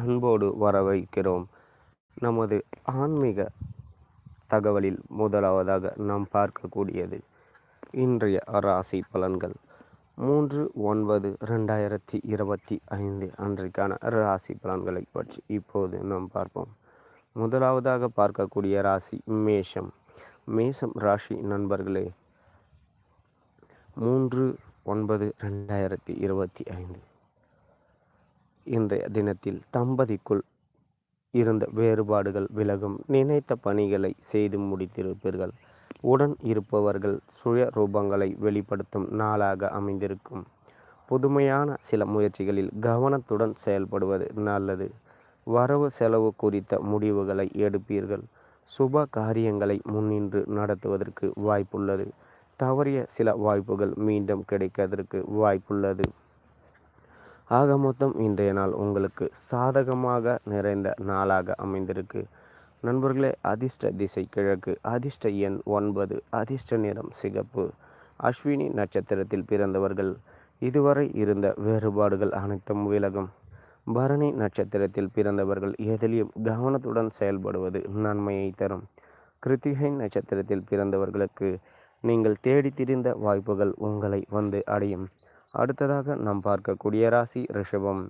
அன்போடு வரவைக்கிறோம். நமது ஆன்மீக தகவலில் முதலாவதாக நாம் பார்க்கக்கூடியது இன்றைய ராசி பலன்கள். மூன்று ஒன்பது ரெண்டாயிரத்தி இருபத்தி ஐந்து அன்றைக்கான ராசி பலன்களை பற்றி இப்போது நாம் பார்ப்போம். முதலாவதாக பார்க்கக்கூடிய ராசி மேஷம். மேஷம் ராசி நண்பர்களே மூன்று ஒன்பது ரெண்டாயிரத்தி இருபத்தி ஐந்து. இன்றைய தினத்தில் தம்பதிக்குள் இருந்த வேறுபாடுகள் விலகும். நினைத்த பணிகளை செய்து முடித்திருப்பீர்கள். உடன் இருப்பவர்கள் சுய ரூபங்களை வெளிப்படுத்தும் நாளாக அமைந்திருக்கும். புதுமையான சில முயற்சிகளில் கவனத்துடன் செயல்படுவது நல்லது. வரவு செலவு குறித்த முடிவுகளை எடுப்பீர்கள். சுப காரியங்களை முன்னின்று நடத்துவதற்கு வாய்ப்புள்ளது. தவறிய சில வாய்ப்புகள் மீண்டும் கிடைப்பதற்கு வாய்ப்புள்ளது. ஆக மொத்தம் இன்றைய நாள் உங்களுக்கு சாதகமாக நிறைந்த நாளாக அமைந்திருக்கு. நண்பர்களே அதிர்ஷ்ட திசை கிழக்கு அதிர்ஷ்ட எண் ஒன்பது அதிர்ஷ்ட நிறம் சிகப்பு. அஸ்வினி நட்சத்திரத்தில் பிறந்தவர்கள் இதுவரை இருந்த வேறுபாடுகள் அனைத்தும் விலகும். பரணி நட்சத்திரத்தில் பிறந்தவர்கள் எதிலையும் கவனத்துடன் செயல்படுவது நன்மையை தரும். கிருத்திகை நட்சத்திரத்தில் பிறந்தவர்களுக்கு நீங்கள் தேடி திரிந்த வாய்ப்புகள் உங்களை வந்து அடையும். அடுத்ததாக நாம் பார்க்கக்கூடிய ராசி ரிஷபம்.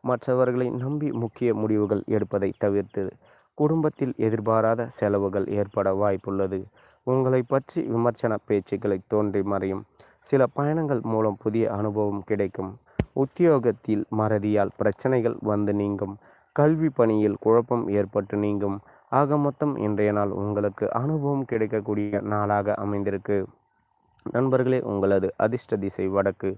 மற்றவர்களை நம்பி முக்கிய முடிவுகள் எடுப்பதை தவிர்த்து குடும்பத்தில் எதிர்பாராத செலவுகள் ஏற்பட வாய்ப்புள்ளது. உங்களை பற்றி விமர்சன பேச்சுக்களை தோன்றி மறையும். சில பயணங்கள் மூலம் புதிய அனுபவம் கிடைக்கும். உத்தியோகத்தில் மறதியால் பிரச்சனைகள் வந்து நீங்கும். கல்வி பணியில் குழப்பம் ஏற்பட்டு நீங்கும். ஆக மொத்தம் இன்றைய நாள் உங்களுக்கு அனுபவம் கிடைக்கக்கூடிய நாளாக அமைந்திருக்கு. நண்பர்களே உங்களது அதிர்ஷ்ட திசை வடக்கு.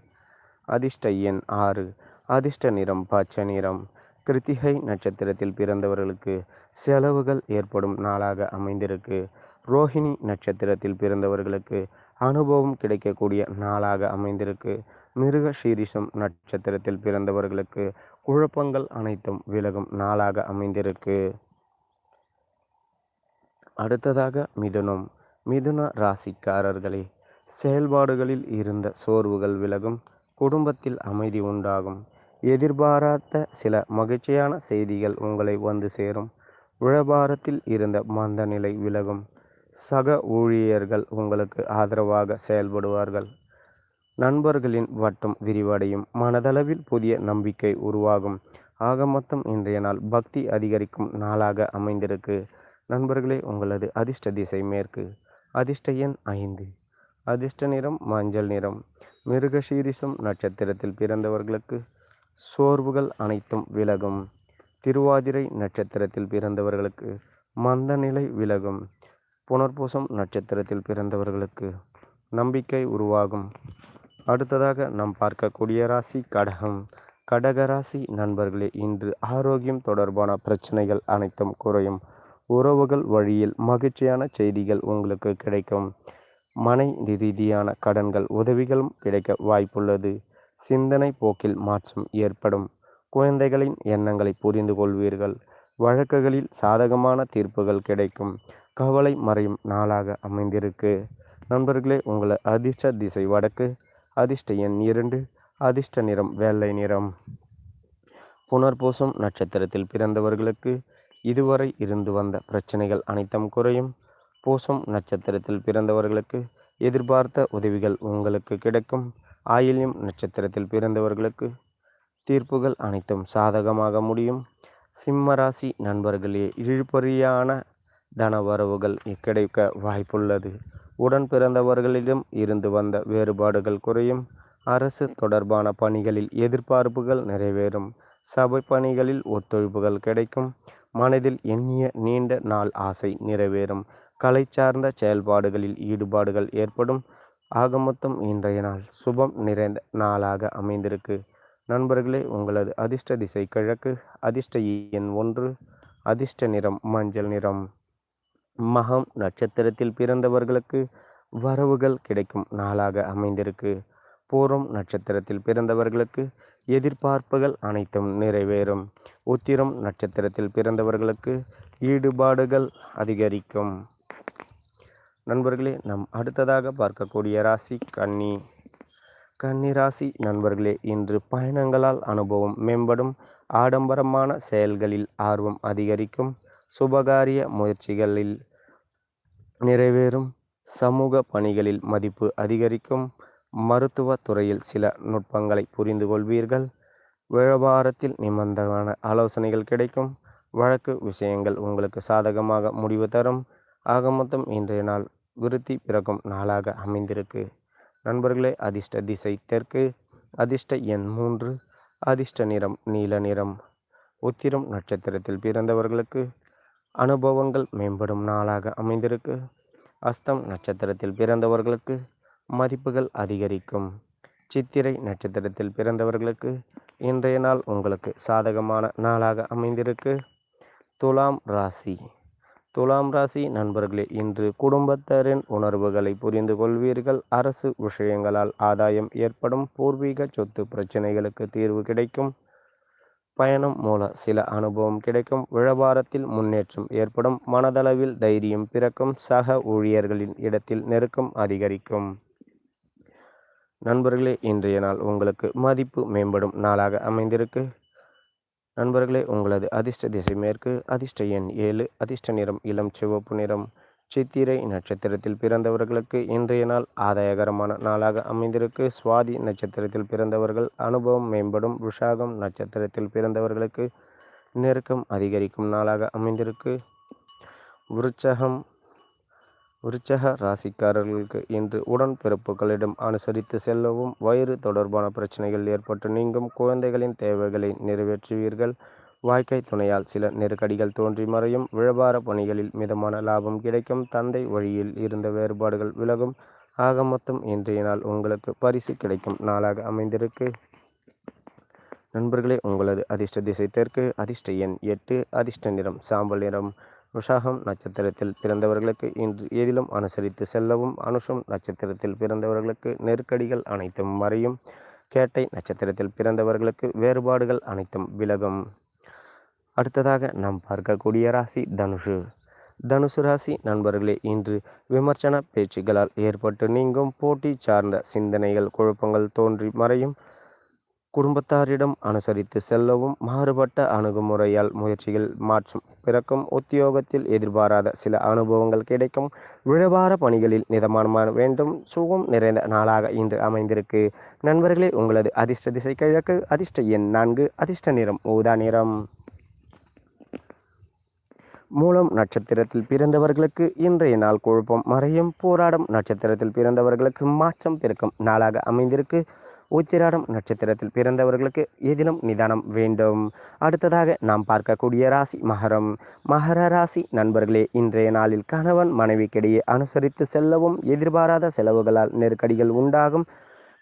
அதிர்ஷ்ட எண் ஆறு. அதிர்ஷ்ட நிறம் பச்சை நிறம். கிருத்திகை நட்சத்திரத்தில் பிறந்தவர்களுக்கு செலவுகள் ஏற்படும் நாளாக அமைந்திருக்கு. ரோஹிணி நட்சத்திரத்தில் பிறந்தவர்களுக்கு அனுபவம் கிடைக்கக்கூடிய நாளாக அமைந்திருக்கு. மிருக சீரிஷம் நட்சத்திரத்தில் பிறந்தவர்களுக்கு குழப்பங்கள் அனைத்தும் விலகும் நாளாக அமைந்திருக்கு. அடுத்ததாக மிதுனம். மிதுன ராசிக்காரர்களே செயல்பாடுகளில் இருந்த சோர்வுகள் விலகும் குடும்பத்தில் அமைதி உண்டாகும். எதிர்பாராத சில மகிழ்ச்சியான செய்திகள் உங்களை வந்து சேரும். வியாபாரத்தில் இருந்த மந்த நிலை விலகும். சக ஊழியர்கள் உங்களுக்கு ஆதரவாக செயல்படுவார்கள். நண்பர்களின் வட்டம் விரிவடையும். மனதளவில் புதிய நம்பிக்கை உருவாகும். ஆக மொத்தம் இன்றைய நாள் பக்தி அதிகரிக்கும் நாளாக அமைந்திருக்கு. நண்பர்களே உங்களது அதிர்ஷ்ட திசை மேற்கு. அதிர்ஷ்ட எண் ஐந்து. அதிர்ஷ்ட நிறம் மஞ்சள் நிறம். மிருகசீரிசம் நட்சத்திரத்தில் பிறந்தவர்களுக்கு சோர்வுகள் அனைத்தும் விலகும். திருவாதிரை நட்சத்திரத்தில் பிறந்தவர்களுக்கு மந்த நிலை விலகும். புனர்பூசம் நட்சத்திரத்தில் பிறந்தவர்களுக்கு நம்பிக்கை உருவாகும். அடுத்ததாக நாம் பார்க்கக்கூடிய ராசி கடகம். கடகராசி நண்பர்களே இன்று ஆரோக்கியம் தொடர்பான பிரச்சனைகள் அனைத்தும் குறையும். உறவுகள் வழியில் மகிழ்ச்சியான செய்திகள் உங்களுக்கு கிடைக்கும். மனை ரீதியான கடன்கள் உதவிகளும் கிடைக்க வாய்ப்புள்ளது. சிந்தனை போக்கில் மாற்றம் ஏற்படும். குழந்தைகளின் எண்ணங்களை புரிந்து கொள்வீர்கள். வழக்குகளில் சாதகமான தீர்ப்புகள் கிடைக்கும். கவலை மறையும் நாளாக அமைந்திருக்கு. நண்பர்களே உங்களை அதிர்ஷ்ட திசை வடக்கு அதிர்ஷ்ட எண் இரண்டு அதிர்ஷ்ட நிறம் வெள்ளை நிறம். புனர்பூசம் நட்சத்திரத்தில் பிறந்தவர்களுக்கு இதுவரை இருந்து வந்த பிரச்சனைகள் அனைத்தும் குறையும். பூசம் நட்சத்திரத்தில் பிறந்தவர்களுக்கு எதிர்பார்த்த உதவிகள் உங்களுக்கு கிடைக்கும். ஆயில்யம் நட்சத்திரத்தில் பிறந்தவர்களுக்கு தீர்ப்புகள் அனைத்தும் சாதகமாக முடியும். சிம்மராசி நண்பர்களே இழுபறியான தனவரவுகள் கிடைக்க வாய்ப்புள்ளது. உடன் பிறந்தவர்களிடம் இருந்து வந்த வேறுபாடுகள் குறையும். அரசு தொடர்பான பணிகளில் எதிர்பார்ப்புகள் நிறைவேறும். சபை பணிகளில் ஒத்துழைப்புகள் கிடைக்கும். மனதில் எண்ணிய நீண்ட நாள் ஆசை நிறைவேறும். கலை சார்ந்த செயல்பாடுகளில் ஈடுபாடுகள் ஏற்படும். ஆக மொத்தம் இன்றைய நாள் சுபம் நிறைந்த நாளாக அமைந்திருக்கு. நண்பர்களே உங்களது அதிர்ஷ்ட திசை கிழக்கு அதிர்ஷ்ட எண் ஒன்று அதிர்ஷ்ட நிறம் மஞ்சள் நிறம். மகம் நட்சத்திரத்தில் பிறந்தவர்களுக்கு வரவுகள் கிடைக்கும் நாளாக அமைந்திருக்கு. பூரம் நட்சத்திரத்தில் பிறந்தவர்களுக்கு எதிர்பார்ப்புகள் அனைத்தும் நிறைவேறும். உத்திரம் நட்சத்திரத்தில் பிறந்தவர்களுக்கு ஈடுபாடுகள் அதிகரிக்கும். நண்பர்களே நம் அடுத்ததாக பார்க்கக்கூடிய ராசி கன்னி. கன்னி ராசி நண்பர்களே இன்று பயணங்களால் அனுபவம் மேம்படும் ஆடம்பரமான செயல்களில் ஆர்வம் அதிகரிக்கும் சுபகாரிய முயற்சிகளில் நிறைவேறும் சமூக பணிகளில் மதிப்பு அதிகரிக்கும் மருத்துவ துறையில் சில நுட்பங்களை புரிந்து கொள்வீர்கள். வியாபாரத்தில் நிபந்தமான ஆலோசனைகள் கிடைக்கும். வழக்கு விஷயங்கள் உங்களுக்கு சாதகமாக முடிவு தரும். ஆக மொத்தம் இன்றைய நாள் விருத்தி பிறக்கும் நாளாக அமைந்திருக்கு. நண்பர்களே அதிர்ஷ்ட திசை தெற்கு. அதிர்ஷ்ட எண் மூன்று. அதிர்ஷ்ட நிறம் நீல நிறம். உத்திரம் நட்சத்திரத்தில் பிறந்தவர்களுக்கு அனுபவங்கள் மேம்படும் நாளாக அமைந்திருக்கு. அஸ்தம் நட்சத்திரத்தில் பிறந்தவர்களுக்கு மதிப்புகள் அதிகரிக்கும். சித்திரை நட்சத்திரத்தில் பிறந்தவர்களுக்கு இன்றைய நாள் உங்களுக்கு சாதகமான நாளாக அமைந்திருக்கு. துலாம் ராசி. துலாம் ராசி நண்பர்களே இன்று குடும்பத்தரின் உணர்வுகளை புரிந்து கொள்வீர்கள். அரசு விஷயங்களால் ஆதாயம் ஏற்படும். பூர்வீக சொத்து பிரச்சனைகளுக்கு தீர்வு கிடைக்கும். பயணம் மூலம் சில அனுபவம் கிடைக்கும். வியாபாரத்தில் முன்னேற்றம் ஏற்படும். மனதளவில் தைரியம் பிறக்கும். சக ஊழியர்களின் இடத்தில் நெருக்கம் அதிகரிக்கும். நண்பர்களே இன்றைய நாள் உங்களுக்கு மதிப்பு மேம்படும் நாளாக அமைந்திருக்கு. நண்பர்களே உங்களது அதிர்ஷ்ட திசை மேற்கு அதிர்ஷ்ட எண் ஏழு அதிர்ஷ்ட நிறம் இளம் சிவப்பு நிறம். சித்திரை நட்சத்திரத்தில் பிறந்தவர்களுக்கு இன்றைய நாள் ஆதாயகரமான நாளாக அமைந்திருக்கு. சுவாதி நட்சத்திரத்தில் பிறந்தவர்கள் அனுபவம் மேம்படும். விஷாகம் நட்சத்திரத்தில் பிறந்தவர்களுக்கு நெருக்கம் அதிகரிக்கும் நாளாக அமைந்திருக்கு. விருச்சகம் விருச்சக ராசிக்காரர்களுக்கு இன்று உடன்பிறப்புகளிடம் அனுசரித்து செல்லவும் வயிறு தொடர்பான பிரச்சனைகள் ஏற்பட்டு நீங்கும் குழந்தைகளின் தேவைகளை நிறைவேற்றுவீர்கள். வாழ்க்கை துணையால் சில நெருக்கடிகள் தோன்றி மறையும். வியாபார பணிகளில் மிதமான லாபம் கிடைக்கும். தந்தை வழியில் இருந்த வேறுபாடுகள் விலகும். ஆக மொத்தம் இன்றைய நாள் உங்களுக்கு பரிசு கிடைக்கும் நாளாக அமைந்திருக்கு. நண்பர்களே உங்களது அதிர்ஷ்ட திசை தெற்கு அதிர்ஷ்ட எண் எட்டு அதிர்ஷ்ட நிறம் சாம்பல் நிறம். விஷாகம் நட்சத்திரத்தில் பிறந்தவர்களுக்கு இன்று எதிலும் அனுசரித்து செல்லவும் அனுஷம் நட்சத்திரத்தில் பிறந்தவர்களுக்கு நெருக்கடிகள் அனைத்தும் மறையும். கேட்டை நட்சத்திரத்தில் பிறந்தவர்களுக்கு வேறுபாடுகள் அனைத்தும் விலகும். அடுத்ததாக நாம் பார்க்கக்கூடிய ராசி தனுஷு தனுசு ராசி நண்பர்களே இன்று விமர்சன பேச்சுகளால் ஏற்பட்டு நீங்கும் போட்டி சார்ந்த சிந்தனைகள் குழப்பங்கள் தோன்றி மறையும். குடும்பத்தாரிடம் அனுசரித்து செல்லவும் மாறுபட்ட அணுகுமுறையால் முயற்சிகள் மாற்றம். பிறக்கும் உத்தியோகத்தில் எதிர்பாராத சில அனுபவங்கள் கிடைக்கும். விழவார பணிகளில் நிதமான வேண்டும். சுகம் நிறைந்த நாளாக இன்று அமைந்திருக்கு. நண்பர்களே உங்களது அதிர்ஷ்ட திசை கிழக்கு அதிர்ஷ்ட எண் நான்கு அதிர்ஷ்ட நிறம் ஊதா நிறம். மூலம் நட்சத்திரத்தில் பிறந்தவர்களுக்கு இன்றைய நாள் குழப்பம் மறையும். போராடும் நட்சத்திரத்தில் பிறந்தவர்களுக்கு மாற்றம் பிறக்கும் நாளாக அமைந்திருக்கு. உத்திராடம் நட்சத்திரத்தில் பிறந்தவர்களுக்கு எதிலும் நிதானம் வேண்டும். அடுத்ததாக நாம் பார்க்கக்கூடிய ராசி மகரம். மகர ராசி நண்பர்களே இன்றைய நாளில் கணவன் மனைவிக்கிடையே அனுசரித்து செல்லவும் எதிர்பாராத செலவுகளால் நெருக்கடிகள் உண்டாகும்.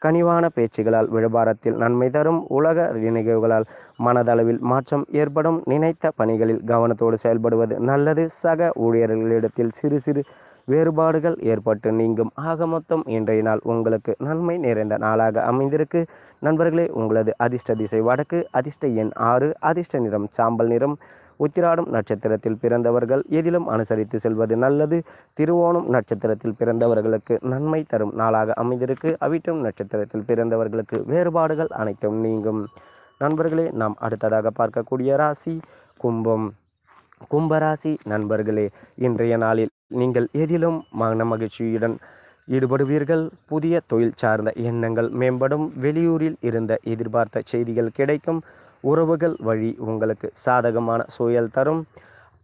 கனிவான பேச்சுகளால் வியாபாரத்தில் நன்மை தரும் உலக நிகழ்வுகளால் மனதளவில் மாற்றம் ஏற்படும். நினைத்த பணிகளில் கவனத்தோடு செயல்படுவது நல்லது. சக ஊழியர்களிடத்தில் சிறு சிறு வேறுபாடுகள் ஏற்பட்டு நீங்கும். ஆக மொத்தம் இன்றைய நாள் உங்களுக்கு நன்மை நிறைந்த நாளாக அமைந்திருக்கு. நண்பர்களே உங்களது அதிர்ஷ்ட திசை வடக்கு அதிர்ஷ்ட எண் ஆறு அதிர்ஷ்ட நிறம் சாம்பல் நிறம். உத்திராடம் நட்சத்திரத்தில் பிறந்தவர்கள் எதிலும் அனுசரித்து செல்வது நல்லது. திருவோணம் நட்சத்திரத்தில் பிறந்தவர்களுக்கு நன்மை தரும் நாளாக அமைந்திருக்கு. அவிட்டம் நட்சத்திரத்தில் பிறந்தவர்களுக்கு வேறுபாடுகள் அனைத்தும் நீங்கும். நண்பர்களே நாம் அடுத்ததாக பார்க்கக்கூடிய ராசி கும்பம். கும்பராசி நண்பர்களே இன்றைய நாளில் நீங்கள் எதிலும் மன மகிழ்ச்சியுடன் ஈடுபடுவீர்கள். புதிய தொழில் சார்ந்த எண்ணங்கள் மேம்படும். வெளியூரில் இருந்த எதிர்பார்த்த செய்திகள் கிடைக்கும். உறவுகள் வழி உங்களுக்கு சாதகமான சூழல் தரும்.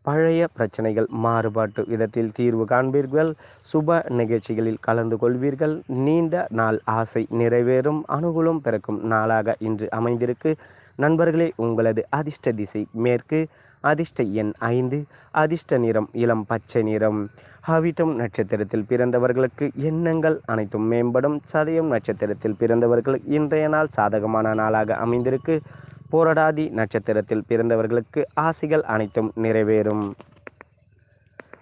பழைய பிரச்சனைகள் மாறுபாட்டு விதத்தில் தீர்வு காண்பீர்கள். சுப நிகழ்ச்சிகளில் கலந்து கொள்வீர்கள். நீண்ட நாள் ஆசை நிறைவேறும். அனுகூலம் பிறக்கும் நாளாக இன்று அமைந்திருக்கு. நண்பர்களே உங்களது அதிர்ஷ்ட திசை மேற்கு. அதிர்ஷ்ட எண் ஐந்து அதிர்ஷ்ட நிறம் இளம் பச்சை நிறம். ஹவிட்டம் நட்சத்திரத்தில் பிறந்தவர்களுக்கு எண்ணங்கள் அனைத்தும் மேம்படும். சதயம் நட்சத்திரத்தில் பிறந்தவர்கள் இன்றைய நாள் சாதகமான நாளாக அமைந்திருக்கு. போரடாதி நட்சத்திரத்தில் பிறந்தவர்களுக்கு ஆசைகள் அனைத்தும் நிறைவேறும்.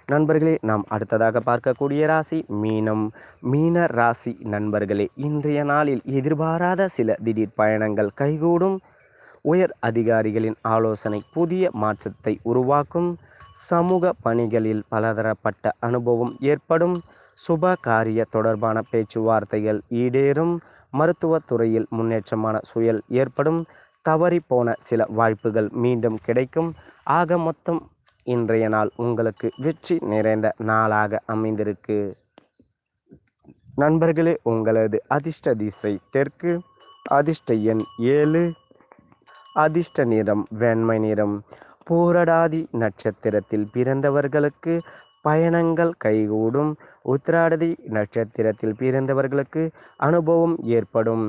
நண்பர்களே நாம் அடுத்ததாக பார்க்கக்கூடிய ராசி மீனம். மீன ராசி நண்பர்களே இன்றைய நாளில் எதிர்பாராத சில திடீர் பயணங்கள் கைகூடும். உயர் அதிகாரிகளின் ஆலோசனை புதிய மாற்றத்தை உருவாக்கும். சமூக பணிகளில் பலதரப்பட்ட அனுபவம் ஏற்படும். சுப காரிய தொடர்பான பேச்சுவார்த்தைகள் ஈடேறும். மருத்துவத்துறையில் முன்னேற்றமான சுயல் ஏற்படும். தவறி போன சில வாய்ப்புகள் மீண்டும் கிடைக்கும். ஆக மொத்தம் இன்றைய நாள் உங்களுக்கு வெற்றி நிறைந்த நாளாக அமைந்திருக்கு. நண்பர்களே உங்களது அதிர்ஷ்ட திசை தெற்கு. அதிர்ஷ்ட எண் ஏழு. அதிர்ஷ்ட நிறம் வெண்மை நிறம் பூரடாதி நட்சத்திரத்தில் பிறந்தவர்களுக்கு பயணங்கள் கைகூடும். உத்திராடதி நட்சத்திரத்தில் பிறந்தவர்களுக்கு அனுபவம் ஏற்படும்.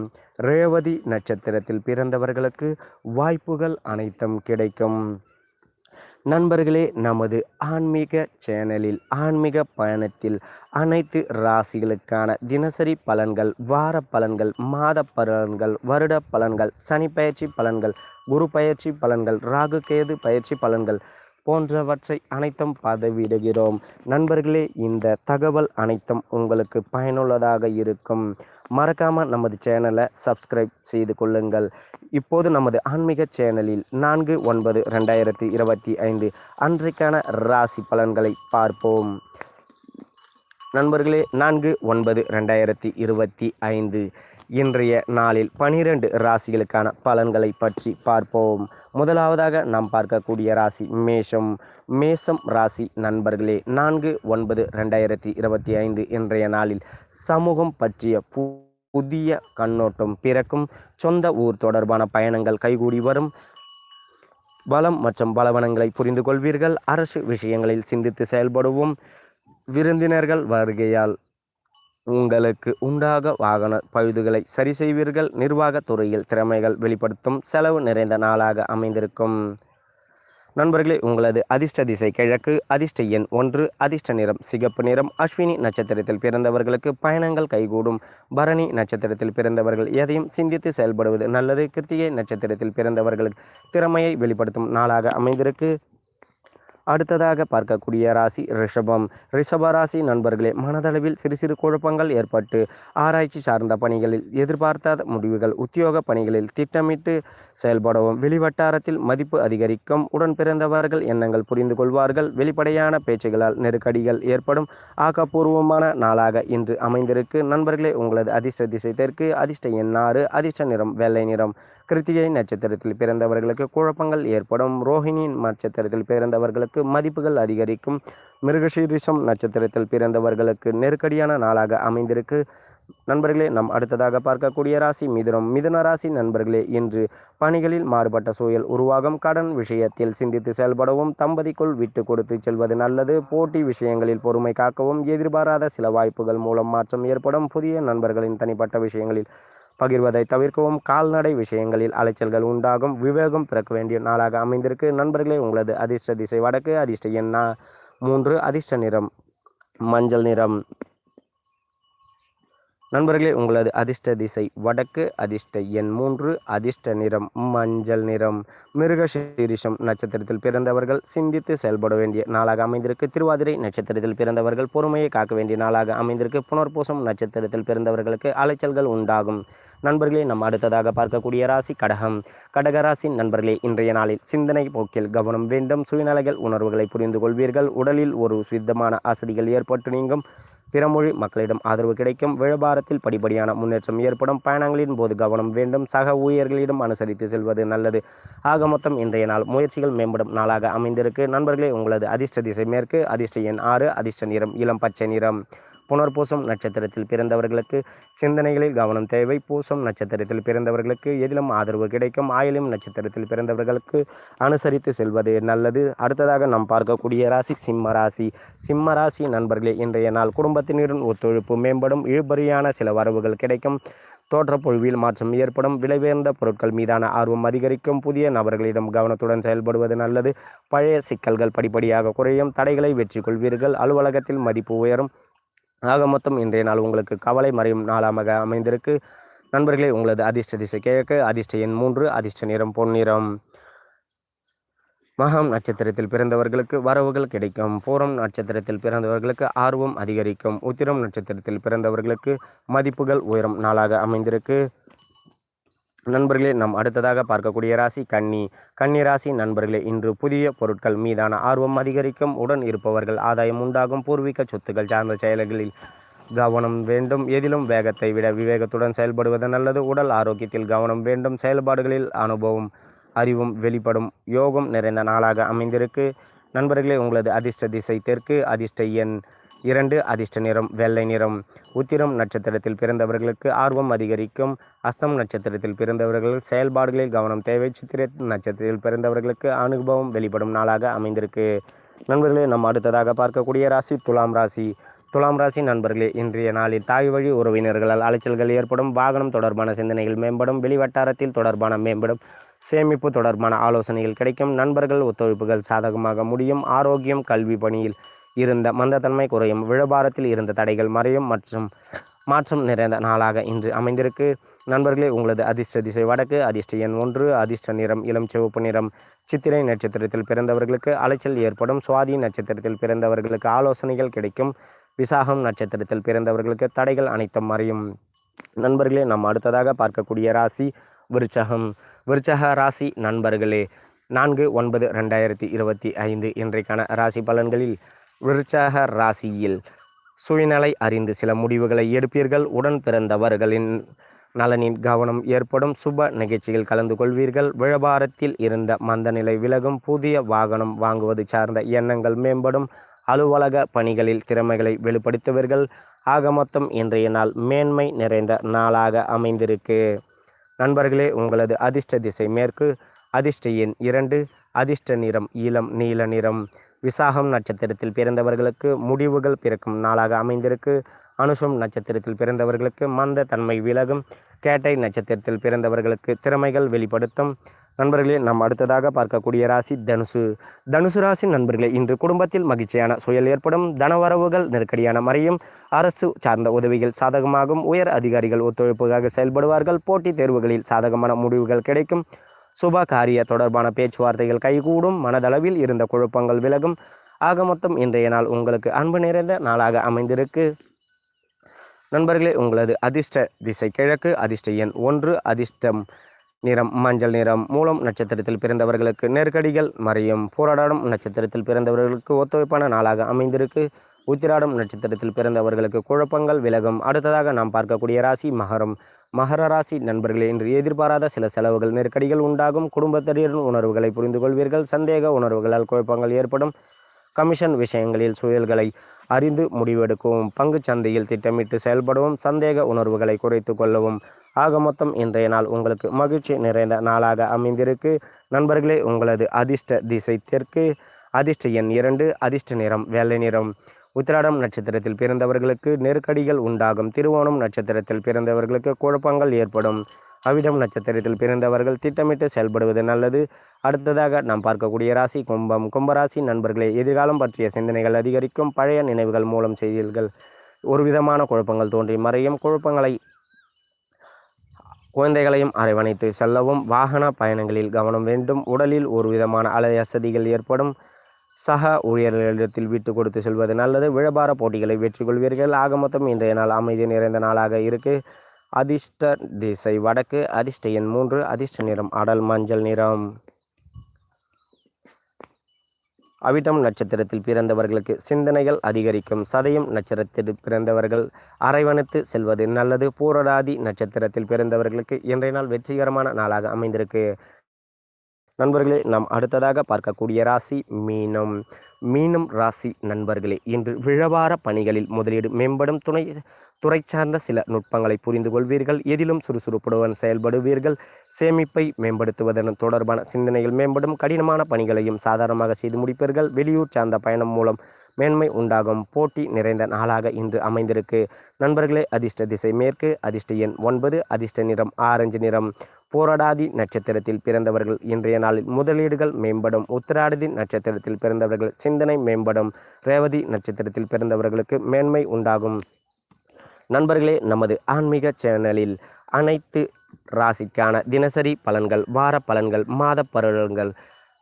ரேவதி நட்சத்திரத்தில் பிறந்தவர்களுக்கு வாய்ப்புகள் அனைத்தும் கிடைக்கும். நண்பர்களே நமது ஆன்மீக சேனலில் ஆன்மீக பயணத்தில் அனைத்து ராசிகளுக்கான தினசரி பலன்கள் வார பலன்கள் மாத பலன்கள் வருட பலன்கள் சனி பயிற்சி பலன்கள் குரு பயிற்சி பலன்கள் ராகு கேது பயிற்சி பலன்கள் போன்றவற்றை அனைத்தும் பதவிடுகிறோம் நண்பர்களே இந்த தகவல் அனைத்தும் உங்களுக்கு பயனுள்ளதாக இருக்கும். மறக்காமல் நமது சேனலை சப்ஸ்கிரைப் செய்து கொள்ளுங்கள். இப்போது நமது ஆன்மீக சேனலில் நான்கு ஒன்பது ரெண்டாயிரத்தி இருபத்தி ஐந்து அன்றைக்கான ராசி பலன்களை பார்ப்போம். நண்பர்களே நான்கு ஒன்பது ரெண்டாயிரத்தி இருபத்தி ஐந்து. இன்றைய நாளில் பனிரெண்டு ராசிகளுக்கான பலன்களை பற்றி பார்ப்போம். முதலாவதாக நாம் பார்க்கக்கூடிய ராசி மேஷம். மேஷம் ராசி நண்பர்களே நான்கு ஒன்பது ரெண்டாயிரத்தி இருபத்தி ஐந்து இன்றைய நாளில் சமூகம் பற்றிய பு புதிய கண்ணோட்டம் பிறக்கும். சொந்த ஊர் தொடர்பான பயணங்கள் கைகூடி வரும். பலம் மற்றும் பலவனங்களை புரிந்து கொள்வீர்கள் அரசு விஷயங்களில் சிந்தித்து செயல்படுவோம். விருந்தினர்கள் வருகையால் உங்களுக்கு உண்டாக வாகன பழுதுகளை சரி செய்வீர்கள். நிர்வாகத் துறையில் திறமைகள் வெளிப்படுத்தும் செலவு நிறைந்த நாளாக அமைந்திருக்கும். நண்பர்களே உங்களது அதிர்ஷ்ட திசை கிழக்கு அதிர்ஷ்ட எண் ஒன்று அதிர்ஷ்ட நிறம் சிகப்பு நிறம் அஸ்வினி நட்சத்திரத்தில் பிறந்தவர்களுக்கு பயணங்கள் கைகூடும். பரணி நட்சத்திரத்தில் பிறந்தவர்கள் எதையும் சிந்தித்து செயல்படுவது நல்லது. கிருத்திகை நட்சத்திரத்தில் பிறந்தவர்களுக்கு திறமையை வெளிப்படுத்தும் நாளாக அமைந்திருக்கு. அடுத்ததாக பார்க்கக்கூடிய ராசி ரிஷபம். ரிஷப ராசி நண்பர்களே மனதளவில் சிறு சிறு குழப்பங்கள் ஏற்பட்டு ஆராய்ச்சி சார்ந்த பணிகளில் எதிர்பார்த்தாத முடிவுகள் உத்தியோக பணிகளில் திட்டமிட்டு செயல்படவும் வெளிவட்டாரத்தில் மதிப்பு அதிகரிக்கும் உடன் பிறந்தவர்கள் எண்ணங்கள் புரிந்து கொள்வார்கள் வெளிப்படையான பேச்சுகளால் நெருக்கடிகள் ஏற்படும் ஆக்கப்பூர்வமான நாளாக இன்று அமைந்திருக்கு. நண்பர்களே உங்களது அதிர்ஷ்ட திசை தெற்கு அதிர்ஷ்ட எண் ஆறு அதிர்ஷ்ட நிறம் வெள்ளை நிறம். கிருத்திகை நட்சத்திரத்தில் பிறந்தவர்களுக்கு குழப்பங்கள் ஏற்படும். ரோஹிணி நட்சத்திரத்தில் பிறந்தவர்களுக்கு மதிப்புகள் அதிகரிக்கும். மிருகசீரிஷம் நட்சத்திரத்தில் பிறந்தவர்களுக்கு நெருக்கடியான நாளாக அமைந்திருக்கு. நண்பர்களே நம் அடுத்ததாக பார்க்கக்கூடிய ராசி மிதுனம். மிதுன ராசி நண்பர்களே இன்று பணிகளில் மாறுபட்ட சூழல் உருவாகும். கடன் விஷயத்தில் சிந்தித்து செயல்படவும் தம்பதிக்குள் விட்டு கொடுத்து செல்வது நல்லது. போட்டி விஷயங்களில் பொறுமை காக்கவும் எதிர்பாராத சில வாய்ப்புகள் மூலம் மாற்றம் ஏற்படும். புதிய நண்பர்களின் தனிப்பட்ட விஷயங்களில் பகிர்வதை தவிர்க்கவும். கால்நடை விஷயங்களில் அலைச்சல்கள் உண்டாகும். விவேகம் பிறக்க வேண்டிய நாளாக அமைந்திருக்கு. நண்பர்களே உங்களது அதிர்ஷ்ட திசை வடக்கு அதிர்ஷ்ட எண் நா- மூன்று அதிர்ஷ்ட நிறம் மஞ்சள் நிறம். நண்பர்களே உங்களது அதிர்ஷ்ட திசை வடக்கு அதிர்ஷ்ட எண் மூன்று அதிர்ஷ்ட நிறம் மஞ்சள் நிறம். மிருகசீரிஷம் நட்சத்திரத்தில் பிறந்தவர்கள் சிந்தித்து செயல்பட வேண்டிய நாளாக அமைந்திருக்கு. திருவாதிரை நட்சத்திரத்தில் பிறந்தவர்கள் பொறுமையை காக்க வேண்டிய நாளாக அமைந்திருக்கு. புனர்பூசம் நட்சத்திரத்தில் பிறந்தவர்களுக்கு அலைச்சல்கள் உண்டாகும். நண்பர்களே நம் அடுத்ததாக பார்க்கக்கூடிய ராசி கடகம். கடகராசி நண்பர்களே இன்றைய நாளில் சிந்தனை போக்கில் கவனம் வேண்டும். சுயநலங்கள் உணர்வுகளை புரிந்து கொள்வீர்கள். உடலில் ஒரு சுத்தமான அசதிகள் ஏற்பட்டு நீங்கும். பிறமொழி மக்களிடம் ஆதரவு கிடைக்கும். வியாபாரத்தில் படிப்படியான முன்னேற்றம் ஏற்படும். பயணங்களின் போது கவனம் வேண்டும். சக ஊழியர்களிடம் அனுசரித்து செல்வது நல்லது. ஆக மொத்தம் இன்றைய நாள் முயற்சிகள் மேம்படும் நாளாக அமைந்திருக்கு. நண்பர்களே உங்களது அதிர்ஷ்ட திசை மேற்கு. அதிர்ஷ்ட எண் ஆறு. அதிர்ஷ்ட நிறம் இளம் பச்சை நிறம். புனர்பூசம் நட்சத்திரத்தில் பிறந்தவர்களுக்கு சிந்தனைகளில் கவனம் தேவை. பூசம் நட்சத்திரத்தில் பிறந்தவர்களுக்கு எதிலும் ஆதரவு கிடைக்கும். ஆயிலும் நட்சத்திரத்தில் பிறந்தவர்களுக்கு அனுசரித்து செல்வது நல்லது. அடுத்ததாக நாம் பார்க்கக்கூடிய ராசி சிம்ம ராசி. சிம்ம ராசி நண்பர்களே இன்றைய நாள் குடும்பத்தினரின் ஒத்துழைப்பு மேம்படும். இழுபறியான சில வரவுகள் கிடைக்கும். தோற்றப்பொழிவில் மாற்றம் ஏற்படும். விலைவேர்ந்த பொருட்கள் மீதான ஆர்வம் அதிகரிக்கும். புதிய நபர்களிடம் கவனத்துடன் செயல்படுவது நல்லது. பழைய சிக்கல்கள் படிப்படியாக குறையும். தடைகளை வெற்றி கொள்வீர்கள் அலுவலகத்தில் மதிப்பு உயரும். ஆக மொத்தம் இன்றைய நாள் உங்களுக்கு கவலை மறையும் நாளாக அமைந்திருக்கு. நண்பர்களே உங்களது அதிர்ஷ்ட திசை கிழக்கு அதிர்ஷ்ட எண் மூன்று அதிர்ஷ்ட நிறம் பொன்னிறம். மகம் நட்சத்திரத்தில் பிறந்தவர்களுக்கு வரவுகள் கிடைக்கும். பூரம் நட்சத்திரத்தில் பிறந்தவர்களுக்கு ஆர்வம் அதிகரிக்கும். உத்திரம் நட்சத்திரத்தில் பிறந்தவர்களுக்கு மதிப்புகள் உயரும் நாளாக அமைந்திருக்கு. நண்பர்களே நாம் அடுத்ததாக பார்க்கக்கூடிய ராசி கன்னி. கன்னி ராசி நண்பர்களே இன்று புதிய பொருட்கள் மீதான ஆர்வம் அதிகரிக்கும். உடன் இருப்பவர்கள் ஆதாயம் உண்டாகும். பூர்வீக சொத்துக்கள் சார்ந்த செயல்களில் கவனம் வேண்டும். எதிலும் வேகத்தை விட விவேகத்துடன் செயல்படுவது நல்லது. உடல் ஆரோக்கியத்தில் கவனம் வேண்டும். செயல்பாடுகளில் அனுபவம் அறிவும் வெளிப்படும். யோகம் நிறைந்த நாளாக அமைந்திருக்கு. நண்பர்களே உங்களது அதிர்ஷ்ட திசை தெற்கு. அதிர்ஷ்ட எண் இரண்டு அதிர்ஷ்ட நிறம் வெள்ளை நிறம். உத்திரம் நட்சத்திரத்தில் பிறந்தவர்களுக்கு ஆர்வம் அதிகரிக்கும். அஸ்தம் நட்சத்திரத்தில் பிறந்தவர்கள் செயல்பாடுகளில் கவனம் தேவை. சித்திர நட்சத்திரத்தில் பிறந்தவர்களுக்கு அனுபவம் வெளிப்படும் நாளாக அமைந்திருக்கு. நண்பர்களே நம்ம அடுத்ததாக பார்க்கக்கூடிய ராசி துலாம் ராசி. துலாம் ராசி நண்பர்களே இன்றைய நாளில் தாய் வழி உறவினர்களால் அலைச்சல்கள் ஏற்படும். வாகனம் தொடர்பான சிந்தனைகள் மேம்படும். வெளிவட்டாரத்தில் தொடர்பான மேம்படும். சேமிப்பு தொடர்பான ஆலோசனைகள் கிடைக்கும். நண்பர்கள் ஒத்துழைப்புகள் சாதகமாக முடியும். ஆரோக்கியம் கல்வி பணியில் இருந்த மந்தத்தன்மை குறையும். விழபாரத்தில் இருந்த தடைகள் மறையும் மற்றும் மாற்றம் நிறைந்த நாளாக இன்று அமைந்திருக்கு. நண்பர்களே உங்களது அதிர்ஷ்ட திசை வடக்கு அதிர்ஷ்ட எண் ஒன்று அதிர்ஷ்ட நிறம் இளம் சிவப்பு நிறம் சித்திரை நட்சத்திரத்தில் பிறந்தவர்களுக்கு அலைச்சல் ஏற்படும். சுவாதி நட்சத்திரத்தில் பிறந்தவர்களுக்கு ஆலோசனைகள் கிடைக்கும். விசாகம் நட்சத்திரத்தில் பிறந்தவர்களுக்கு தடைகள் அனைத்தும் மறையும். நண்பர்களே நாம் அடுத்ததாக பார்க்கக்கூடிய ராசி விருச்சகம். விருச்சக ராசி நண்பர்களே நான்கு ஒன்பது ரெண்டாயிரத்தி இருபத்தி ஐந்து இன்றைக்கான ராசி பலன்களில் விருச்சக ராசியில் சுயநலை அறிந்து சில முடிவுகளை எடுப்பீர்கள். உடன் பிறந்தவர்களின் நலனின் கவனம் ஏற்படும். சுப நிகழ்ச்சியில் கலந்து கொள்வீர்கள். வியாபாரத்தில் இருந்த மந்தநிலை விலகும். புதிய வாகனம் வாங்குவது சார்ந்த எண்ணங்கள் மேம்படும். அலுவலக பணிகளில் திறமைகளை வெளிப்படுத்துவீர்கள். ஆக மொத்தம் இன்றைய நாள் மேன்மை நிறைந்த நாளாக அமைந்திருக்கு. நண்பர்களே உங்களது அதிர்ஷ்ட திசை மேற்கு. அதிர்ஷ்ட எண் இரண்டு. அதிர்ஷ்ட நிறம் இளம் நீல நிறம். விசாகம் நட்சத்திரத்தில் பிறந்தவர்களுக்கு முடிவுகள் பிறக்கும் நாளாக அமைந்திருக்கு. அனுஷம் நட்சத்திரத்தில் பிறந்தவர்களுக்கு மந்த தன்மை விலகும். கேட்டை நட்சத்திரத்தில் பிறந்தவர்களுக்கு திறமைகள் வெளிப்படுத்தும். நண்பர்களே நாம் அடுத்ததாக பார்க்கக்கூடிய ராசி தனுசு. தனுசு ராசி நண்பர்களே இன்று குடும்பத்தில் மகிழ்ச்சியான சுயல் ஏற்படும். தனவரவுகள் நெருக்கடியான மறையும். அரசு சார்ந்த உதவிகள் சாதகமாகும். உயர் அதிகாரிகள் ஒத்துழைப்புக்காக செயல்படுவார்கள். போட்டித் தேர்வுகளில் சாதகமான முடிவுகள் கிடைக்கும். சுப காரிய தொடர்பான பேச்சுவார்த்தைகள் கைகூடும் மனதளவில் இருந்த குழப்பங்கள் விலகும். ஆக மொத்தம் இன்றைய நாள் உங்களுக்கு அன்பு நிறைந்த நாளாக அமைந்திருக்கு. நண்பர்களே உங்களது அதிர்ஷ்ட திசை கிழக்கு அதிர்ஷ்ட எண் ஒன்று அதிர்ஷ்டம் நிறம் மஞ்சள் நிறம் மூலம் நட்சத்திரத்தில் பிறந்தவர்களுக்கு நெருக்கடிகள் மறையும் போராடும் நட்சத்திரத்தில் பிறந்தவர்களுக்கு ஒத்துழைப்பான நாளாக அமைந்திருக்கு. உத்திராடம் நட்சத்திரத்தில் பிறந்தவர்களுக்கு குழப்பங்கள் விலகும். அடுத்ததாக நாம் பார்க்கக்கூடிய ராசி மகரம். மகர ராசி நண்பர்களே இன்று எதிர்பாராத சில செலவுகள் நெருக்கடிகள் உண்டாகும். குடும்பத்தினரின் உணர்வுகளை புரிந்து கொள்வீர்கள். சந்தேக உணர்வுகளால் குழப்பங்கள் ஏற்படும். கமிஷன் விஷயங்களில் சுயல்களை அறிந்து முடிவெடுக்கவும் பங்கு சந்தையில் திட்டமிட்டு செயல்படவும் சந்தேக உணர்வுகளை குறைத்து கொள்ளவும். ஆக மொத்தம் இன்றைய நாள் உங்களுக்கு மகிழ்ச்சி நிறைந்த நாளாக அமைந்திருக்கு. நண்பர்களே உங்களது அதிர்ஷ்ட திசை தெற்கு. அதிர்ஷ்ட எண் இரண்டு அதிர்ஷ்ட நிறம் வெள்ளை நிறம். உத்திராடம் நட்சத்திரத்தில் பிறந்தவர்களுக்கு நெருக்கடிகள் உண்டாகும். திருவோணம் நட்சத்திரத்தில் பிறந்தவர்களுக்கு குழப்பங்கள் ஏற்படும். அவிடம் நட்சத்திரத்தில் பிறந்தவர்கள் திட்டமிட்டு செயல்படுவது நல்லது. அடுத்ததாக நாம் பார்க்கக்கூடிய ராசி கும்பம். கும்பராசி நண்பர்களே எதிர்காலம் பற்றிய சிந்தனைகள் அதிகரிக்கும். பழைய நினைவுகள் மூலம் செய்திகள் ஒரு விதமான குழப்பங்கள் தோன்றி மறையும். குழப்பங்களை குழந்தைகளையும் அரவணைத்து செல்லவும். வாகன பயணங்களில் கவனம் வேண்டும். உடலில் ஒரு விதமான அலையசதிகள் ஏற்படும். சக ஊழியர்களிடத்தில் விட்டு கொடுத்து செல்வது நல்லது. விழபார போட்டிகளை வெற்றி கொள்வீர்கள். ஆக மொத்தம் இன்றைய நாள் அமைதி நிறைந்த நாளாக இருக்கு. அதிர்ஷ்ட திசை வடக்கு அதிர்ஷ்ட எண் மூன்று அதிர்ஷ்ட நிறம் அடல் மஞ்சள் நிறம். அவிட்டம் நட்சத்திரத்தில் பிறந்தவர்களுக்கு சிந்தனைகள் அதிகரிக்கும். சதயம் நட்சத்திரத்தில் பிறந்தவர்கள் அரைவனத்து செல்வது நல்லது. பூரடாதி நட்சத்திரத்தில் பிறந்தவர்களுக்கு இன்றைய நாள் வெற்றிகரமான நாளாக அமைந்திருக்கு. நண்பர்களே நாம் அடுத்ததாக பார்க்கக்கூடிய ராசி மீனம். மீனம் ராசி நண்பர்களே இன்று விழவார பணிகளில் முதலீடு மேம்படும் துணை துறை சார்ந்த சில நுட்பங்களை புரிந்து கொள்வீர்கள். எதிலும் சுறுசுறுப்புடன் செயல்படுவீர்கள். சேமிப்பை மேம்படுத்துவதன் தொடர்பான சிந்தனைகள் மேம்படும். கடினமான பணிகளையும் சாதாரணமாக செய்து முடிப்பீர்கள். வெளியூர் சார்ந்த பயணம் மூலம் மேன்மை உண்டாகும். போட்டி நிறைந்த நாளாக இன்று அமைந்திருக்கு. நண்பர்களே அதிர்ஷ்ட திசை மேற்கு அதிர்ஷ்ட எண் ஒன்பது அதிர்ஷ்ட நிறம் ஆரஞ்சு நிறம். போராடாதி நட்சத்திரத்தில் பிறந்தவர்கள். இன்றைய நாளில் முதலீடுகள் மேம்படும். உத்திராடதி நட்சத்திரத்தில் பிறந்தவர்கள் சிந்தனை மேம்படும். ரேவதி நட்சத்திரத்தில் பிறந்தவர்களுக்கு மேன்மை உண்டாகும். நண்பர்களே நமது ஆன்மீக சேனலில் அனைத்து ராசிக்கான தினசரி பலன்கள் வார பலன்கள் மாத பலன்கள்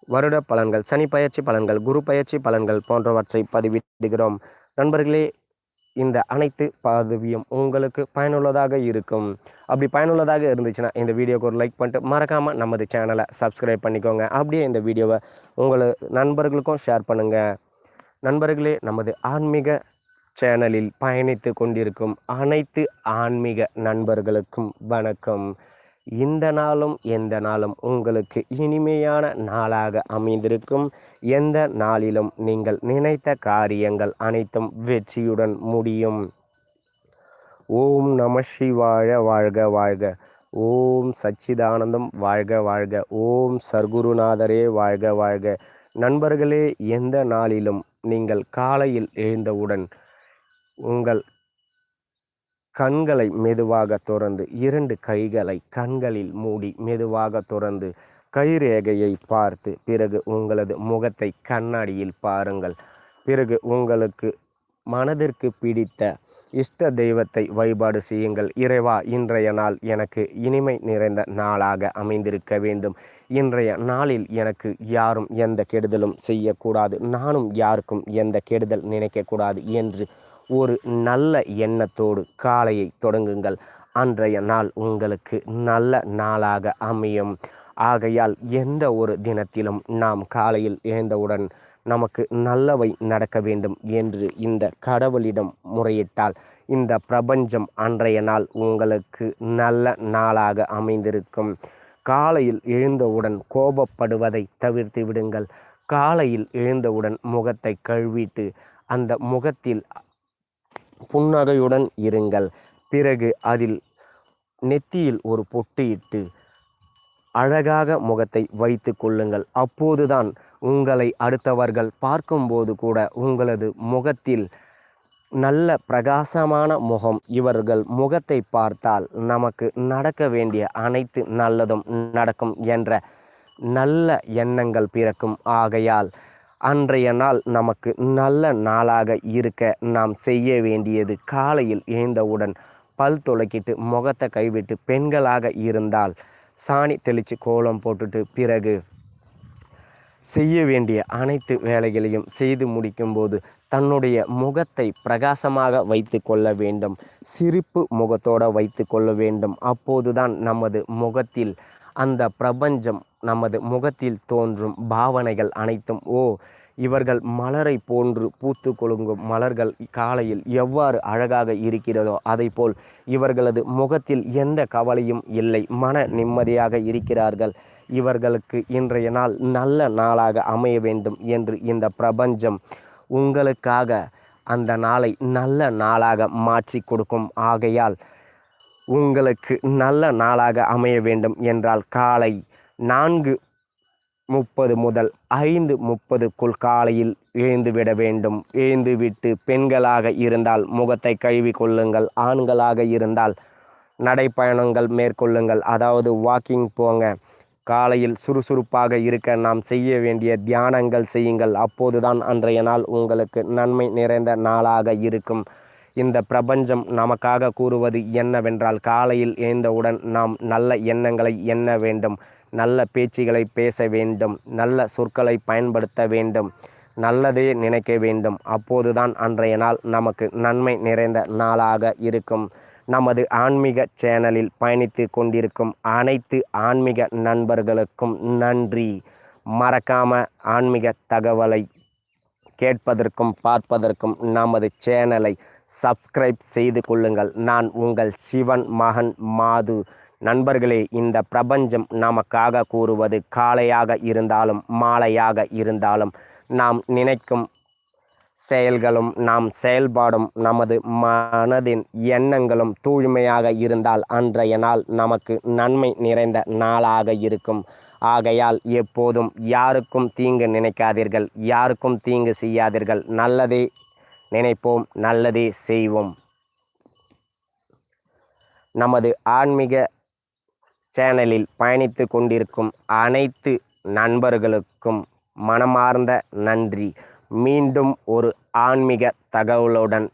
வருட பலன்கள் சனி பயிற்சி பலன்கள் குரு பயிற்சி பலன்கள் போன்றவற்றை பதிவிடுகிறோம். நண்பர்களே இந்த அனைத்து பதவியும் உங்களுக்கு பயனுள்ளதாக இருக்கும். அப்படி பயனுள்ளதாக இருந்துச்சுன்னா இந்த வீடியோக்கு ஒரு லைக் பண்ணிட்டு மறக்காமல் நமது சேனலை சப்ஸ்கிரைப் பண்ணிக்கோங்க. அப்படியே இந்த வீடியோவை உங்கள் நண்பர்களுக்கும் ஷேர் பண்ணுங்கள் நண்பர்களே நமது ஆன்மீக சேனலில் பயணித்து கொண்டிருக்கும் அனைத்து ஆன்மீக நண்பர்களுக்கும் வணக்கம். இந்த நாளும் எந்த நாளும் உங்களுக்கு இனிமையான நாளாக அமைந்திருக்கும். எந்த நாளிலும் நீங்கள் நினைத்த காரியங்கள் அனைத்தும் வெற்றியுடன் முடியும். ஓம் நம சிவாய வாழ்க வாழ்க. ஓம் சச்சிதானந்தம் வாழ்க வாழ்க. ஓம் சர்க்குருநாதரே வாழ்க வாழ்க. நண்பர்களே எந்த நாளிலும் நீங்கள் காலையில் எழுந்தவுடன் உங்கள் கண்களை மெதுவாக துறந்து இரண்டு கைகளை கண்களில் மூடி மெதுவாக துறந்து கைரேகையை பார்த்து பிறகு உங்களது முகத்தை கண்ணாடியில் பாருங்கள். பிறகு உங்களுக்கு மனதிற்கு பிடித்த இஷ்ட தெய்வத்தை வழிபாடு செய்யுங்கள். இறைவா இன்றைய நாள் எனக்கு இனிமை நிறைந்த நாளாக அமைந்திருக்க வேண்டும். இன்றைய நாளில் எனக்கு யாரும் எந்த கெடுதலும் செய்யக்கூடாது. நானும் யாருக்கும் எந்த கெடுதல் நினைக்கக்கூடாது என்று ஒரு நல்ல எண்ணத்தோடு காலையை தொடங்குங்கள். அன்றைய நாள் உங்களுக்கு நல்ல நாளாக அமையும். ஆகையால் எந்த ஒரு தினத்திலும் நாம் காலையில் எழுந்தவுடன் நமக்கு நல்லவை நடக்க வேண்டும் என்று இந்த கடவுளிடம் முறையிட்டால் இந்த பிரபஞ்சம் அன்றைய நாள் உங்களுக்கு நல்ல நாளாக அமைந்திருக்கும். காலையில் எழுந்தவுடன் கோபப்படுவதை தவிர்த்து விடுங்கள். காலையில் எழுந்தவுடன் முகத்தை கழுவிட்டு அந்த முகத்தில் புன்னகையுடன் இருங்கள். பிறகு அதில் நெத்தியில் ஒரு பொட்டு இட்டு அழகாக முகத்தை வைத்து கொள்ளுங்கள். அப்போதுதான் உங்களை அடுத்தவர்கள் பார்க்கும்போது கூட உங்களது முகத்தில் நல்ல பிரகாசமான முகம். இவர்கள் முகத்தை பார்த்தால் நமக்கு நடக்க வேண்டிய அனைத்து நல்லதும் நடக்கும் என்ற நல்ல எண்ணங்கள் பிறக்கும். ஆகையால் அன்றைய நாள் நமக்கு நல்ல நாளாக இருக்க நாம் செய்ய வேண்டியது காலையில் எழுந்தவுடன் பல் துளக்கிட்டு முகத்தை கைவிட்டு பெண்களாக இருந்தால் சாணி தெளித்து கோலம் போட்டுட்டு பிறகு செய்ய வேண்டிய அனைத்து வேலைகளையும் செய்து முடிக்கும்போது தன்னுடைய முகத்தை பிரகாசமாக வைத்து கொள்ள வேண்டும் சிரிப்பு முகத்தோடு வைத்து கொள்ள வேண்டும். அப்போதுதான் நமது முகத்தில் அந்த பிரபஞ்சம் நமது முகத்தில் தோன்றும் பாவனைகள் அனைத்தும். ஓ இவர்கள் மலரை போன்று பூத்து கொழுங்கும் மலர்கள் காலையில் எவ்வாறு அழகாக இருக்கிறதோ அதை போல் இவர்களது முகத்தில் எந்த கவலையும் இல்லை. மன நிம்மதியாக இருக்கிறார்கள். இவர்களுக்கு இன்றைய நாள் நல்ல நாளாக அமைய வேண்டும் என்று இந்த பிரபஞ்சம் உங்களுக்காக அந்த நாளை நல்ல நாளாக மாற்றி கொடுக்கும். ஆகையால் உங்களுக்கு நல்ல நாளாக அமைய வேண்டும் என்றால் காலை நான்கு முப்பது முதல் ஐந்து முப்பதுக்குள் காலையில் எழுந்துவிட வேண்டும். எழுந்துவிட்டு பெண்களாக இருந்தால் முகத்தை கழுவி கொள்ளுங்கள். ஆண்களாக இருந்தால் நடைப்பயணங்கள் மேற்கொள்ளுங்கள். அதாவது வாக்கிங் போங்க. காலையில் சுறுசுறுப்பாக இருக்க நாம் செய்ய வேண்டிய தியானங்கள் செய்யுங்கள். அப்போதுதான் அன்றைய நாள் உங்களுக்கு நன்மை நிறைந்த நாளாக இருக்கும். இந்த பிரபஞ்சம் நமக்காக கூறுவது என்னவென்றால் காலையில் எழுந்தவுடன் நாம் நல்ல எண்ணங்களை எண்ண வேண்டும். நல்ல பேச்சுகளை பேச வேண்டும் நல்ல சொற்களை பயன்படுத்த வேண்டும் நல்லதே நினைக்க வேண்டும். அப்போதுதான் அன்றைய நாள் நமக்கு நன்மை நிறைந்த நாளாக இருக்கும். நமது ஆன்மீக சேனலில் பயணித்து கொண்டிருக்கும் அனைத்து ஆன்மீக நண்பர்களுக்கும் நன்றி. மறக்காம ஆன்மீக தகவலை கேட்பதற்கும் பார்ப்பதற்கும் நமது சேனலை சப்ஸ்கிரைப் செய்து கொள்ளுங்கள். நான் உங்கள் சிவன் மகன் மாது. நண்பர்களே இந்த பிரபஞ்சம் நமக்காக கூறுவது காலையாக இருந்தாலும் மாலையாக இருந்தாலும் நாம் நினைக்கும் செயல்களும் நாம் செயல்பாடும் நமது மனதின் எண்ணங்களும் தூய்மையாக இருந்தால் அன்றைய நாள் நமக்கு நன்மை நிறைந்த நாளாக இருக்கும். ஆகையால் எப்போதும் யாருக்கும் தீங்கு நினைக்காதீர்கள் யாருக்கும் தீங்கு செய்யாதீர்கள். நல்லதே நினைப்போம் நல்லதே செய்வோம். நமது ஆன்மீக சேனலில் பயணித்து கொண்டிருக்கும் அனைத்து நண்பர்களுக்கும் மனமார்ந்த நன்றி. மீண்டும் ஒரு ஆன்மீக தகவலுடன்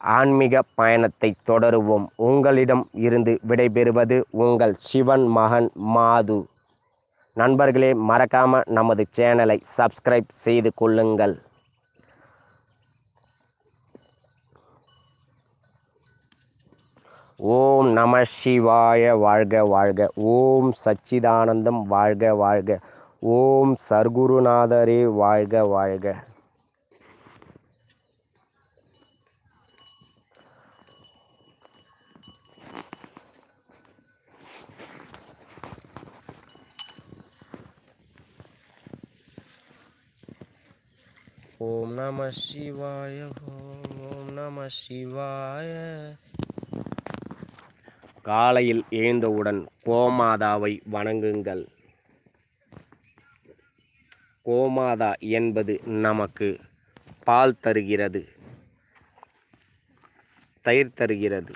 ஆன்மீக பயணத்தை தொடருவோம். உங்களிடம் இருந்து விடைபெறுவது உங்கள் சிவன் மகன் மாது. நண்பர்களே மறக்காமல் நமது சேனலை சப்ஸ்கிரைப் செய்து கொள்ளுங்கள். ஓம் நம சிவாய வாழ்க வாழ்க. ஓம் சச்சிதானந்தம் வாழ்க வாழ்க. ஓம் சர்க்குருநாதரே வாழ்க வாழ்க. ஓம் நம சிவாய ஓம் நம சிவாய. காலையில் எழுந்தவுடன் கோமாதாவை வணங்குங்கள். கோமாதா என்பது நமக்கு பால் தருகிறது தயிர் தருகிறது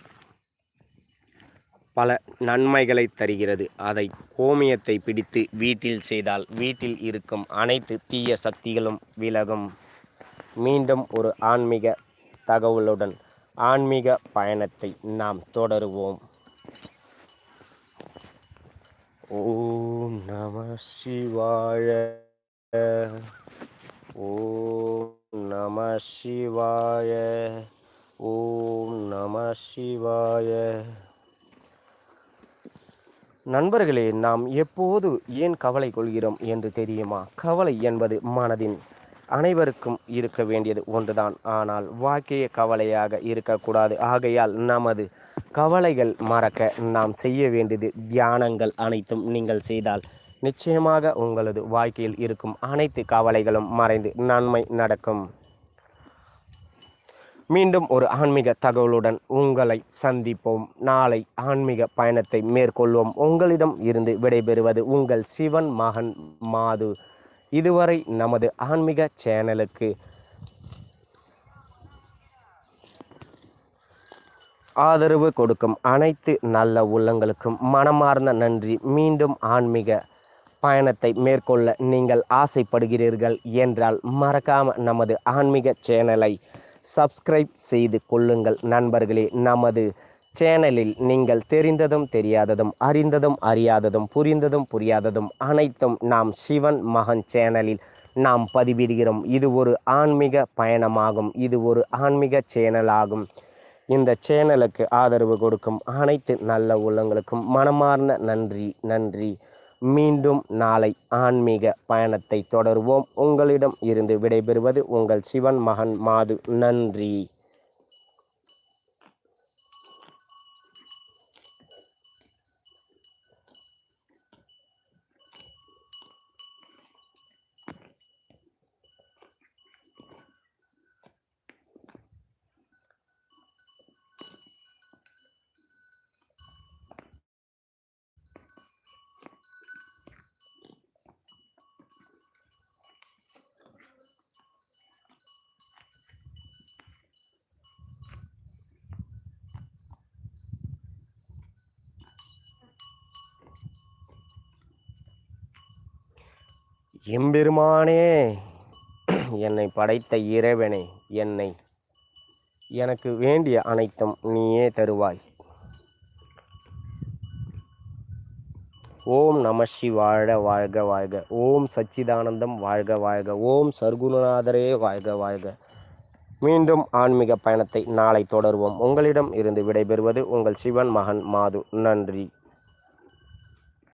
பல நன்மைகளை தருகிறது. அதை கோமியத்தை பிடித்து வீட்டில் செய்தால் வீட்டில் இருக்கும் அனைத்து தீய சக்திகளும் விலகும். மீண்டும் ஒரு ஆன்மீக தகவலுடன் ஆன்மீக பயணத்தை நாம் தொடருவோம். ஓம் நம சிவாய. ஓம் நம சிவாய. ஓம் நம சிவாய. நண்பர்களே நாம் எப்போது ஏன் கவலை கொள்கிறோம் என்று தெரியுமா? கவலை என்பது மனதின் அனைவருக்கும் இருக்க வேண்டியது ஒன்றுதான். ஆனால் வாழ்க்கைய கவலையாக இருக்கக்கூடாது. ஆகையால் நமது கவலைகள் மறக்க நாம் செய்ய வேண்டியது தியானங்கள் அனைத்தும் நீங்கள் செய்தால் நிச்சயமாக உங்களது வாழ்க்கையில் இருக்கும் அனைத்து கவலைகளும் மறைந்து நன்மை நடக்கும். மீண்டும் ஒரு ஆன்மீக தகவலுடன் உங்களை சந்திப்போம். நாளை ஆன்மீக பயணத்தை மேற்கொள்வோம். உங்களிடம் இருந்து விடைபெறுவது உங்கள் சிவன் மகன் மாது. இதுவரை நமது ஆன்மீக சேனலுக்கு ஆதரவு கொடுக்கும் அனைத்து நல்ல உள்ளங்களுக்கும் மனமார்ந்த நன்றி. மீண்டும் ஆன்மீக பயணத்தை மேற்கொள்ள நீங்கள் ஆசைப்படுகிறீர்கள் என்றால் மறக்காம நமது ஆன்மீக சேனலை சப்ஸ்கிரைப் செய்து கொள்ளுங்கள். நண்பர்களே நமது சேனலில் நீங்கள் தெரிந்ததும் தெரியாததும் அறிந்ததும் அறியாததும் புரிந்ததும் புரியாததும் அனைத்தும் நாம் சிவன் மகன் சேனலில் நாம் பதிவிடுகிறோம். இது ஒரு ஆன்மீக பயணமாகும். இது ஒரு ஆன்மீக சேனலாகும். இந்த சேனலுக்கு ஆதரவு கொடுக்கும் அனைத்து நல்ல உள்ளங்களுக்கும் மனமார்ந்த நன்றி நன்றி. மீண்டும் நாளை ஆன்மீக பயணத்தை தொடருவோம். உங்களிடம் இருந்து விடைபெறுவது உங்கள் சிவன் மகன் மாது. நன்றி. எம்பெருமானே என்னை படைத்த இறைவனே என்னை எனக்கு வேண்டிய அனைத்தும் நீயே தருவாய். ஓம் நம வாழ வாழ்க வாழ்க. ஓம் சச்சிதானந்தம் வாழ்க வாழ்க. ஓம் சர்க்குணநாதரே வாழ்க வாழ்க. மீண்டும் ஆன்மீக பயணத்தை நாளை தொடருவோம். உங்களிடம் இருந்து விடைபெறுவது உங்கள் சிவன் மகன் மாது. நன்றி.